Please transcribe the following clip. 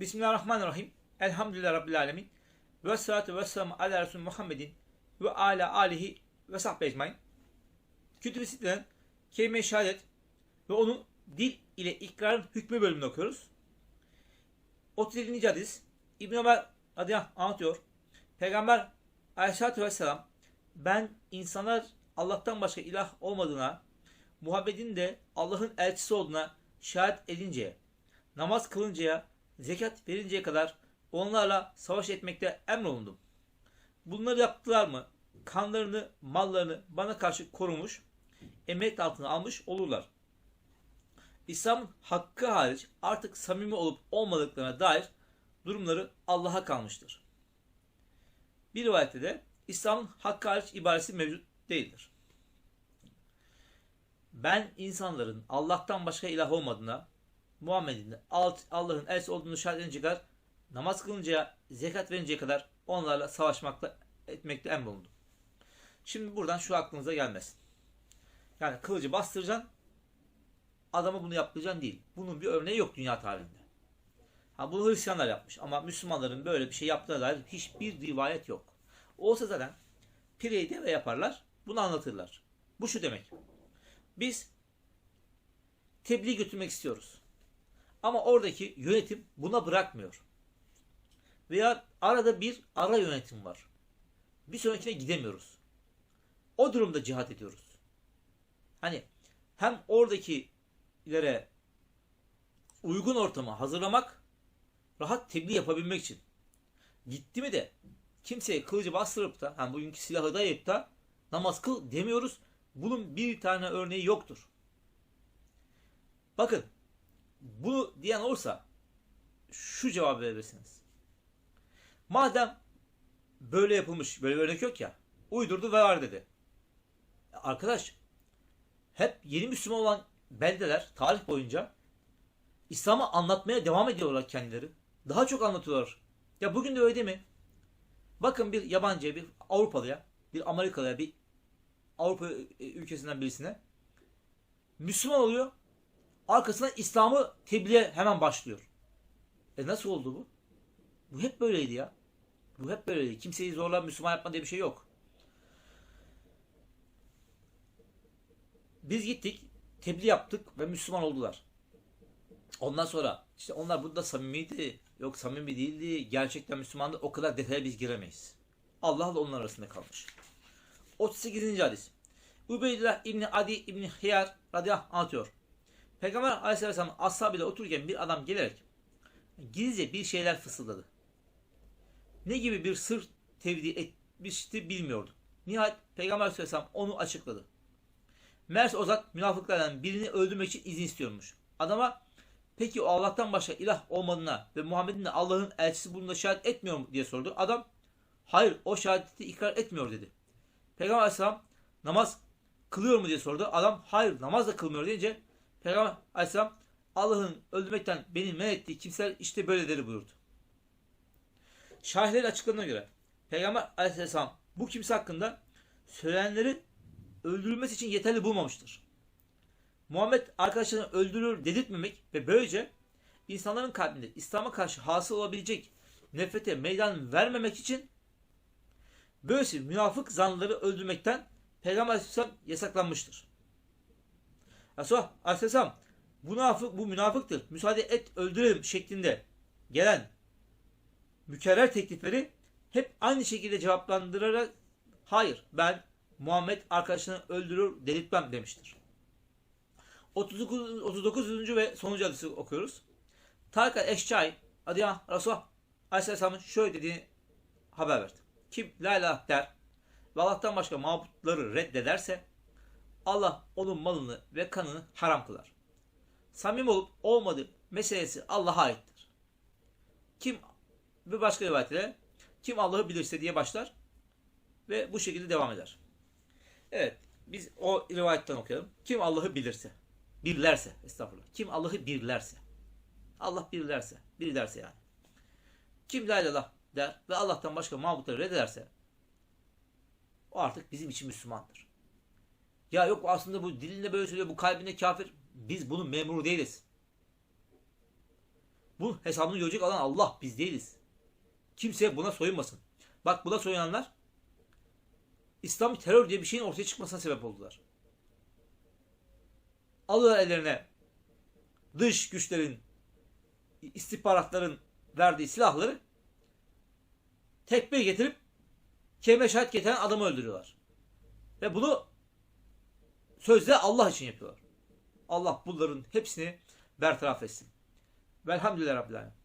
Bismillahirrahmanirrahim. Elhamdülillah Rabbil Alemin. Ve salatu ve selamu ala Resulü Muhammedin ve ala alihi ve sahbe ecmain. Kütüb-i Sitte'den kelime-i şehadet ve onun dil ile ikrarın hükmü bölümünü okuyoruz. 37. hadis İbn Ömer radıyallahu anlatıyor. Peygamber aleyhissalatü vesselam ben insanlar Allah'tan başka ilah olmadığına, Muhammed'in de Allah'ın elçisi olduğuna şahit edinceye, namaz kılıncaya, zekat verinceye kadar onlarla savaş etmekte emrolundum. Bunları yaptılar mı? Kanlarını, mallarını bana karşı korumuş, emniyet altına almış olurlar. İslam'ın hakkı hariç artık samimi olup olmadıklarına dair durumları Allah'a kalmıştır. Bir rivayette de İslam'ın hakkı hariç ibaresi mevcut değildir. Ben insanların Allah'tan başka ilah olmadığına, Muhammed'in Allah'ın elçisi olduğunu şahit edinceye kadar, namaz kılıncaya, zekat verinceye kadar onlarla savaşmakta etmekte emrolundum. Şimdi buradan şu aklınıza gelmesin. Yani kılıcı bastıracaksın, adama bunu yaptıracaksın değil. Bunun bir örneği yok dünya tarihinde. Ha bunu Hristiyanlar yapmış ama Müslümanların böyle bir şey yaptığına dair hiçbir rivayet yok. Olsa zaten pireyi de ve yaparlar, bunu anlatırlar. Bu şu demek. Biz tebliğ götürmek istiyoruz. Ama oradaki yönetim buna bırakmıyor. Veya arada bir ara yönetim var. Bir sonrakine gidemiyoruz. O durumda cihat ediyoruz. Hani hem oradakilere uygun ortamı hazırlamak, rahat tebliğ yapabilmek için. Gitti mi de kimseye kılıcı bastırıp da, hani bugünkü silahı dayayıp da namaz kıl demiyoruz. Bunun bir tane örneği yoktur. Bakın bunu diyen olursa şu cevabı verirsiniz. Madem böyle yapılmış, böyle bir örnek yok ya, uydurdu ve var dedi. Arkadaş, hep yeni Müslüman olan beldeler tarih boyunca İslam'ı anlatmaya devam ediyorlar kendileri. Daha çok anlatıyorlar. Ya bugün de öyle değil mi? Bakın bir yabancıya, bir Avrupalıya, bir Amerikalıya, bir Avrupa ülkesinden birisine Müslüman oluyor. Arkasından İslam'ı tebliğe hemen başlıyor. E nasıl oldu bu? Bu hep böyleydi ya. Bu hep böyleydi. Kimseyi zorla Müslüman yapma diye bir şey yok. Biz gittik, tebliğ yaptık ve Müslüman oldular. Ondan sonra işte onlar burada samimiydi, yok samimi değildi, gerçekten Müslümandı. O kadar detaya biz giremeyiz. Allah'la onun arasında kalmış. 38. hadis. Ubeydullah İbni Adi İbni Hiyar radıyallahu anlatıyor. Peygamber aleyhisselam ashabıyla otururken bir adam gelerek gizlice bir şeyler fısıldadı. Ne gibi bir sır tevdi etmişti bilmiyordu. Nihayet Peygamber aleyhisselam onu açıkladı. Meğerse o zat münafıklardan birini öldürmek için izin istiyormuş. Adama peki o Allah'tan başka ilah olmadığına ve Muhammed'in de Allah'ın elçisi bununla şahit etmiyor mu diye sordu. Adam hayır o şehadeti ikrar etmiyor dedi. Peygamber aleyhisselam namaz kılıyor mu diye sordu. Adam hayır namaz da kılmıyor deyince Peygamber aleyhisselam Allah'ın öldürmekten beni men ettiği kimseler işte böyleleri buyurdu. Şahitlerin açıklarına göre Peygamber aleyhisselam bu kimse hakkında söylenenleri öldürülmesi için yeterli bulmamıştır. Muhammed arkadaşlarını öldürür dedirtmemek ve böylece insanların kalbinde İslam'a karşı hasıl olabilecek nefrete meydan vermemek için böylesi münafık zanlıları öldürmekten Peygamber Aleyhisselam yasaklanmıştır. Resulullah Aleyhisselam bu münafık, bu münafıktır. Müsaade et öldürelim şeklinde gelen mükerrer teklifleri hep aynı şekilde cevaplandırarak hayır ben Muhammed arkadaşını öldürür delirtmem demiştir. 39. 39. ve sonuncu hadisi okuyoruz. Tarika Eşçay Adiyan Resulullah Aleyhisselam'ın şöyle dediğini haber verdi. Kim la ilahe der ve Allah'tan başka mabutları reddederse Allah onun malını ve kanını haram kılar. Samim olup olmadığı meselesi Allah'a aittir. Kim bir başka rivayetle kim Allah'ı bilirse diye başlar ve bu şekilde devam eder. Evet biz o rivayetten okuyalım. Kim Allah'ı bilirse, birlerse estağfurullah. Kim Allah'ı birlerse. Allah birlerse, bir yani. Kim la ilallah der ve Allah'tan başka mabutları reddederse o artık bizim için Müslümandır. Ya yok aslında bu dilinde böyle söylüyor, bu kalbinde kafir. Biz bunun memuru değiliz. Bu hesabını görecek olan Allah biz değiliz. Kimse buna soyunmasın. Bak buna soyunanlar İslam terör diye bir şeyin ortaya çıkmasına sebep oldular. Alıyorlar ellerine dış güçlerin, istihbaratların verdiği silahları tekbir getirip kelime şahit getiren adamı öldürüyorlar. Ve bunu sözde Allah için yapıyorlar. Allah bunların hepsini bertaraf etsin. Velhamdülillah Rabbil Alemin.